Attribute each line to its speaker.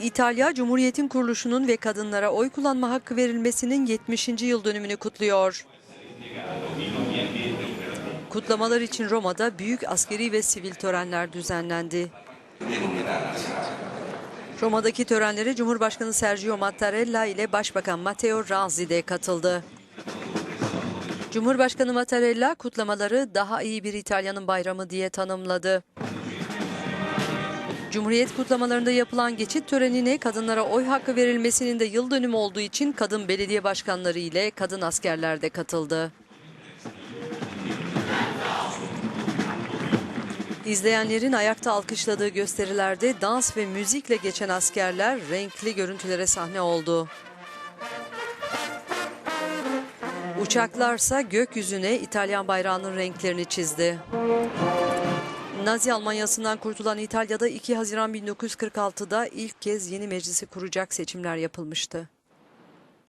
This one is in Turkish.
Speaker 1: İtalya, Cumhuriyet'in kuruluşunun ve kadınlara oy kullanma hakkı verilmesinin 70. yıl dönümünü kutluyor. Kutlamalar için Roma'da büyük askeri ve sivil törenler düzenlendi. Roma'daki törenlere Cumhurbaşkanı Sergio Mattarella ile Başbakan Matteo Renzi de katıldı. Cumhurbaşkanı Mattarella kutlamaları daha iyi bir İtalya'nın bayramı diye tanımladı. Cumhuriyet kutlamalarında yapılan geçit törenine kadınlara oy hakkı verilmesinin de yıl dönümü olduğu için kadın belediye başkanları ile kadın askerler de katıldı. İzleyenlerin ayakta alkışladığı gösterilerde dans ve müzikle geçen askerler renkli görüntülere sahne oldu. Uçaklarsa gökyüzüne İtalyan bayrağının renklerini çizdi. Nazi Almanyası'ndan kurtulan İtalya'da 2 Haziran 1946'da ilk kez yeni meclisi kuracak seçimler yapılmıştı.